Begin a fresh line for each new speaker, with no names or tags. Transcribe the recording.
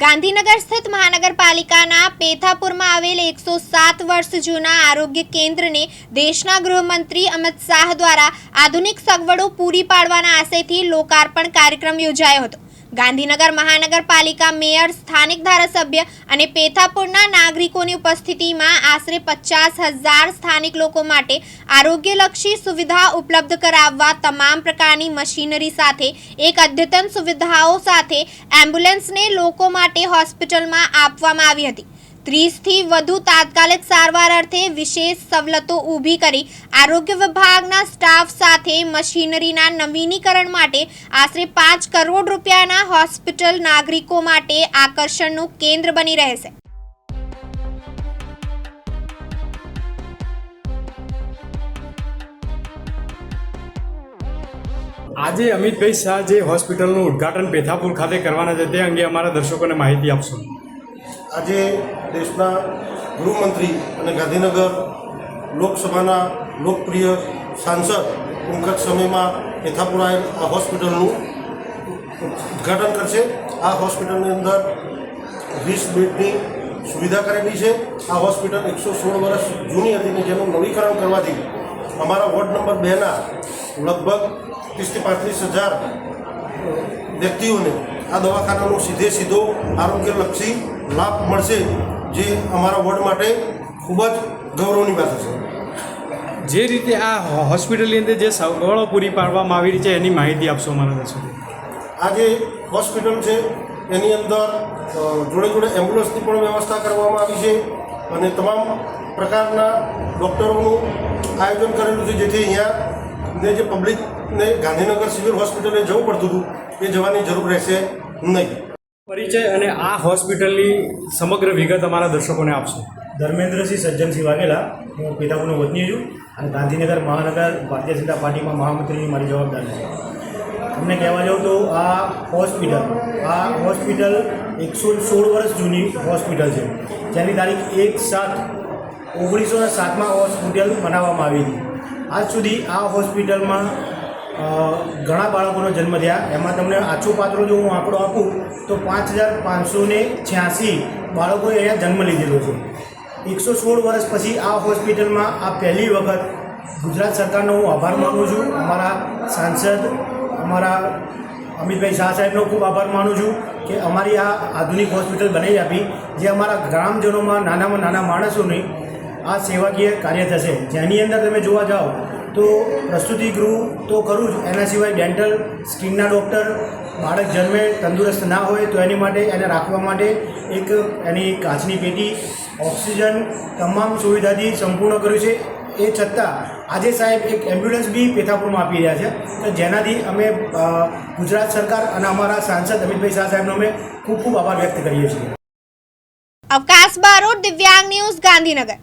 ગાંધીનગર સ્થિત મહાનગરપાલિકાના પેથાપુરમાં આવેલ એકસો સાત વર્ષ જૂના આરોગ્ય કેન્દ્રને દેશના ગૃહમંત્રી અમિત શાહ દ્વારા આધુનિક સગવડો પૂરી પાડવાના આશયથી લોકાર્પણ કાર્યક્રમ યોજાયો હતો. ગાંધીનગર મહાનગરપાલિકા મેયર, સ્થાનિક ધારાસભ્ય અને પેથાપુરના નાગરિકોની ઉપસ્થિતિમાં આશરે પચાસ હજાર સ્થાનિક લોકો માટે આરોગ્યલક્ષી સુવિધા ઉપલબ્ધ કરાવવા તમામ પ્રકારની મશીનરી સાથે, એક અદ્યતન સુવિધાઓ સાથે એમ્બ્યુલન્સને લોકો માટે હોસ્પિટલમાં આપવામાં આવી હતી. ત્રીસથી વધુ તાત્કાલિક સારવાર અર્થે વિશેષ સવલતો ઊભી કરી આરોગ્ય વિભાગના સ્ટાફ સાથે મશીનરીના નવીનીકરણ માટે આશરે પાંચ કરોડ રૂપિયાના હોસ્પિટલ નાગરિકો માટે આકર્ષણનું કેન્દ્ર બની રહેશે.
આજે અમિતભાઈ શાહ જે હોસ્પિટલનું ઉદ્ઘાટન પેથાપુર ખાતે કરવાના છે, તે અંગે અમારા દર્શકોને માહિતી આપશો.
આજે દેશના ગૃહમંત્રી અને ગાંધીનગર લોકસભાના લોકપ્રિય સાંસદ ટૂંક જ સમયમાં પેથાપુરા આ હોસ્પિટલનું ઉદ્ઘાટન કરશે. આ હોસ્પિટલની અંદર વીસ બેડની સુવિધા કરેલી છે. આ હોસ્પિટલ એકસો સોળ વર્ષ જૂની હતી ને જેનું નવીકરણ કરવાથી અમારા વોર્ડ નંબર બેના લગભગ ત્રીસથી પાંત્રીસ હજાર વ્યક્તિઓને આ દવાખાનાનો સીધે સીધો આરોગ્યલક્ષી લાભ મળશે જે અમારા વોર્ડ માટે ખૂબ જ ગૌરવની વાત હશે.
જે રીતે આ હોસ્પિટલની અંદર જે સગવડો પૂરી પાડવામાં આવી રહી છે એની માહિતી આપશો અમારા દર્શકો.
આ જે હોસ્પિટલ છે એની અંદર જોડે જોડે એમ્બ્યુલન્સની પણ વ્યવસ્થા કરવામાં આવી છે અને તમામ પ્રકારના ડૉક્ટરોનું આયોજન કરેલું છે જેથી અહીંયા ને જે પબ્લિકને ગાંધીનગર સિવિલ હોસ્પિટલે જવું પડતું હતું એ જવાની જરૂર રહેશે નહીં.
પરિચય અને આ હોસ્પિટલની સમગ્ર વિગત અમારા દર્શકોને આપશો.
ધર્મેન્દ્રસિંહ સજ્જનસિંહ વાઘેલા હું પેદાપુરનો વતની છું અને ગાંધીનગર મહાનગર ભારતીય જનતા પાર્ટીમાં મહામંત્રીની મારી જવાબદારી છે. તમને કહેવા જાઉં તો આ હોસ્પિટલ આ હોસ્પિટલ એકસો સોળ વર્ષ જૂની હોસ્પિટલ છે. જેની તારીખ એક સાત ઓગણીસો ને સાતમાં હોસ્પિટલ બનાવવામાં આવી હતી. આજ સુધી આ હોસ્પિટલમાં ઘણા બાળકોનો જન્મ થયા. એમાં તમને આછું પાત્રો જો હું આંકડો આપું, તો પાંચ હજાર પાંચસો ને છ્યાસી બાળકોએ અહીંયા જન્મ લીધેલો છે. એકસો સોળ વર્ષ પછી આ હોસ્પિટલમાં આ પહેલી વખત ગુજરાત સરકારનો હું આભાર માનું છું. અમારા સાંસદ, અમારા અમિતભાઈ શાહ સાહેબનો ખૂબ આભાર માનું છું કે અમારી આ આધુનિક હોસ્પિટલ બનાવી આપી, જે અમારા ગ્રામજનોમાં નાનામાં નાના માણસોની આ સેવાકીય કાર્ય થશે. જેની અંદર તમે જોવા જાઓ તો પ્રસ્તુતિ ગૃહ તો ખરું જ. એના સિવાય ડેન્ટલ સ્કિનના ડૉક્ટર બાળક જન્મે, તંદુરસ્ત ના હોય તો એની માટે એને રાખવા માટે એક એની કાચની પેટી, ઓક્સિજન, તમામ સુવિધાથી સંપૂર્ણ કર્યું છે. એ છતાં આજે સાહેબ એક એમ્બ્યુલન્સ બી પેથાપુરમાં આપી રહ્યા છે. તો જેનાથી અમે ગુજરાત સરકાર અને અમારા સાંસદ અમિતભાઈ શાહ સાહેબનો અમે ખૂબ ખૂબ આભાર વ્યક્ત કરીએ છીએ.
અવકાશ બારોટ, દિવ્યાંગ ન્યૂઝ, ગાંધીનગર.